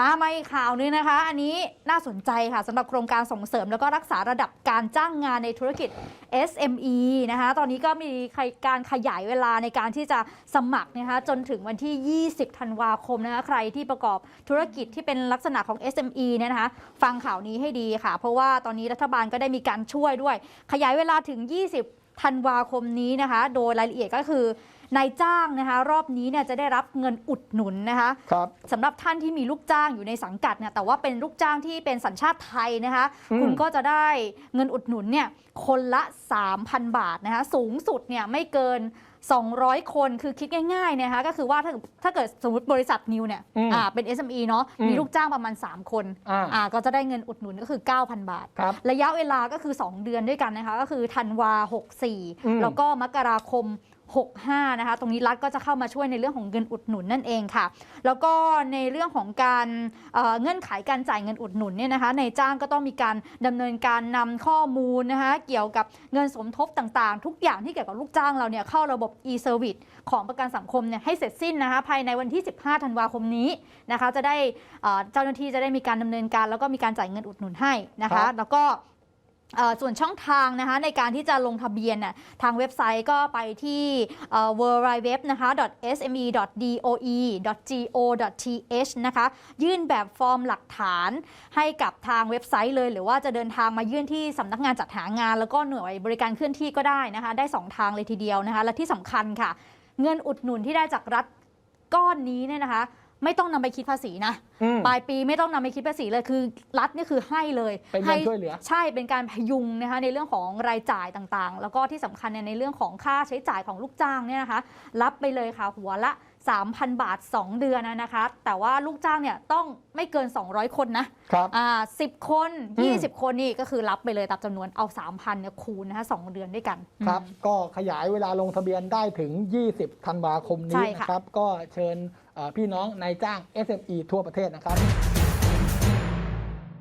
อ่ามาอีกข่าวนึงนะคะ อันนี้น่าสนใจค่ะสำหรับโครงการส่งเสริมแล้วก็รักษาระดับการจ้างงานในธุรกิจ SME นะคะ ตอนนี้ก็มีการขยายเวลาในการที่จะสมัครนะคะจนถึงวันที่ 20 ธันวาคมนะคะ ใครที่ประกอบธุรกิจที่เป็นลักษณะของ SME เนี่ยนะคะ ฟังข่าวนี้ให้ดีค่ะ เพราะว่าตอนนี้รัฐบาลก็ได้มีการช่วยด้วย ขยายเวลาถึง 20 ธันวาคมนี้นะคะ โดยรายละเอียดก็คือ นายจ้างนะคะ รอบนี้เนี่ยจะได้รับเงินอุดหนุนนะคะครับสำหรับท่านที่มีลูกจ้างอยู่ในสังกัดเนี่ยแต่ว่าเป็นลูกจ้างที่เป็นสัญชาติไทยนะคะอืมคุณก็จะได้เงินอุดหนุนเนี่ยคนละ 3,000 บาทนะคะ สูงสุดเนี่ยไม่เกิน 200 คนคือคิดง่ายๆนะคะก็คือว่าถ้าถ้าเกิดสมมติบริษัทนิวเนี่ยอืมอ่าเป็น SME เนาะอืมมีลูกจ้างประมาณ 3 คนอ่าอ่าก็จะได้เงินอุดหนุนก็คือ 9,000 บาทครับระยะเวลาก็คือ 2 เดือนด้วยกันนะคะ ก็คือธันวาอืม64 แล้วก็มกราคม 65นะคะตรงนี้รัฐก็จะเข้ามาช่วยในเรื่องของเงินอุดหนุนนั่นเองค่ะ แล้วก็ในเรื่องของการเอ่อเงื่อนไขการจ่ายเงินอุดหนุนเนี่ยนะคะในจ้างก็ต้องมีการดำเนินการนำข้อมูลนะคะเกี่ยวกับเงินสมทบต่างๆ ทุกอย่างที่เกี่ยวกับลูกจ้างเราเนี่ยเข้าระบบ e-service ของประกันสังคมเนี่ยให้เสร็จสิ้นนะคะภายในวันที่ 15 ธันวาคมนี้นะคะจะได้เอ่อเจ้าหน้าที่จะได้มีการดำเนินการ แล้วก็มีการจ่ายเงินอุดหนุนให้นะครัคะบแล้วก็เอ่อ ส่วนช่องทางนะคะในการที่จะลงทะเบียนน่ะทางเว็บไซต์ก็ไปที่ w w w นะคะ sme.doe.go.th นะคะยื่นแบบฟอร์มหลักฐานให้กับทางเว็บไซต์เลย หรือว่าจะเดินทางมายื่นที่สำนักงานจัดหางาน แล้วก็หน่วยบริการเคลื่อนที่ก็ได้นะคะได้ 2 ทางเลยทีเดียวนะคะและที่สำคัญค่ะ เงินอุดหนุนที่ได้จากรัฐก้อนนี้เนี่ยนะคะ ไม่ต้องนำไปคิดภาษีนะ อืม ปลายปีไม่ต้องนำไปคิดภาษีเลยคือรัฐนี่คือให้เลยเป็นเงินให้ช่วยเหลือ ใช่เป็นการพยุงนะคะในเรื่องของรายจ่ายต่างๆ แล้วก็ที่สำคัญเนี่ยในเรื่องของค่าใช้จ่ายของลูกจ้างเนี่ยนะคะ รับไปเลยค่ะหัวละ 3,000 บาท 2 เดือนนะนะคะ แต่ว่าลูกจ้างเนี่ยต้องไม่เกิน 200 คนนะครับ อ่า10 คน อืม 20 คนนี่ก็คือรับไปเลยตามจำนวนเอา 3,000เนี่ยคูณนะคะสองเดือนด้วยกันครับ อืม ก็ขยายเวลาลงทะเบียนได้ถึง 20 ธันวาคมใช่นี้ค่ะ นะครับ ก็เชิญเอ่อ พี่น้องนายจ้าง SME ทั่วประเทศนะครับ